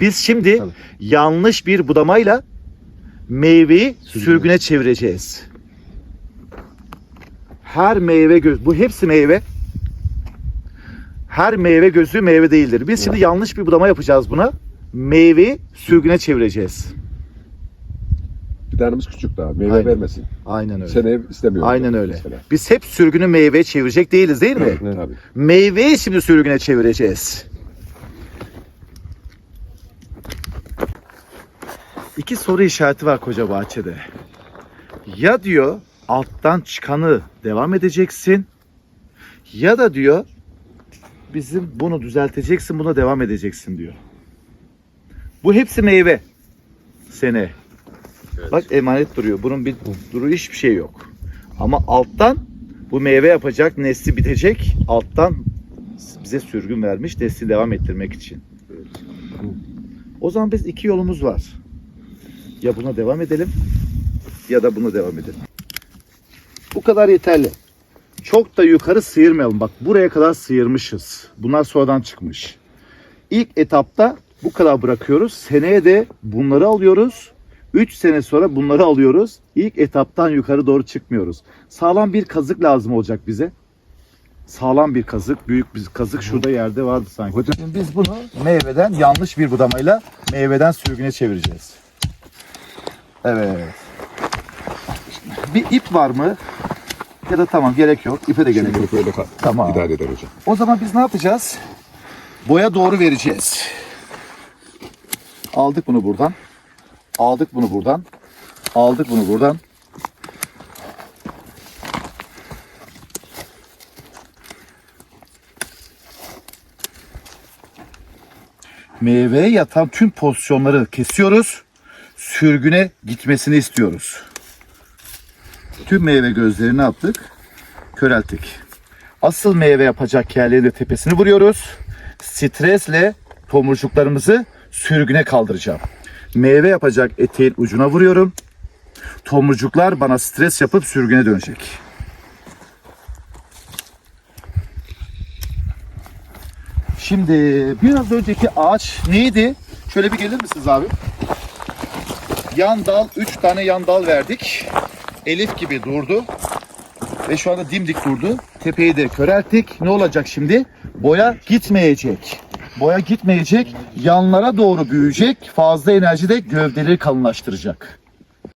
Biz şimdi Tabii. yanlış bir budamayla meyveyi sürgüne çevireceğiz. Her meyve göz bu hepsi meyve. Her meyve gözü meyve değildir. Biz şimdi yanlış bir budama yapacağız buna. Meyveyi sürgüne çevireceğiz. Fidanımız küçük daha. Meyve Aynen. vermesin. Aynen öyle. Seneye istemiyorum. Aynen öyle. Mesela. Biz hep sürgünü meyveye çevirecek değiliz değil mi? Tabii. Meyveyi şimdi sürgüne çevireceğiz. İki soru işareti var koca bahçede. Ya diyor alttan çıkanı devam edeceksin ya da diyor bizim bunu düzelteceksin buna devam edeceksin diyor. Bu hepsi meyve sene. Bak emanet duruyor. Bunun bir duru hiçbir şey yok. Ama alttan bu meyve yapacak, nesli bitecek. Alttan bize sürgün vermiş nesli devam ettirmek için. O zaman biz iki yolumuz var. Ya buna devam edelim ya da buna devam edelim. Bu kadar yeterli. Çok da yukarı sıyırmayalım. Bak buraya kadar sıyırmışız. Bunlar sonradan çıkmış. İlk etapta bu kadar bırakıyoruz. Seneye de bunları alıyoruz. 3 sene sonra bunları alıyoruz. İlk etaptan yukarı doğru çıkmıyoruz. Sağlam bir kazık lazım olacak bize. Sağlam bir kazık, büyük bir kazık şurada yerde vardı sanki. Biz bunu meyveden yanlış bir budamayla meyveden sürgüne çevireceğiz. Evet. Bir ip var mı? Ya da tamam gerek yok. İpe de gerek yok. Şimdi böyle Tamam. idare eder hocam. O zaman biz ne yapacağız? Boya doğru vereceğiz. Aldık bunu buradan. Aldık bunu buradan. Aldık bunu buradan. Meyveye yatan tüm pozisyonları kesiyoruz. Sürgüne gitmesini istiyoruz. Tüm meyve gözlerini ne yaptık? Körelttik. Asıl meyve yapacak yerlerin de tepesini vuruyoruz. Stresle tomurcuklarımızı sürgüne kaldıracağım. Meyve yapacak eteğin ucuna vuruyorum. Tomurcuklar bana stres yapıp sürgüne dönecek. Şimdi biraz önceki ağaç neydi? Şöyle bir gelir misiniz abi? Yan dal, 3 tane yan dal verdik. Elif gibi durdu. Ve şu anda dimdik durdu. Tepeyi de körelttik. Ne olacak şimdi? Boya gitmeyecek. Boya gitmeyecek. Yanlara doğru büyüyecek. Fazla enerji de gövdeleri kalınlaştıracak.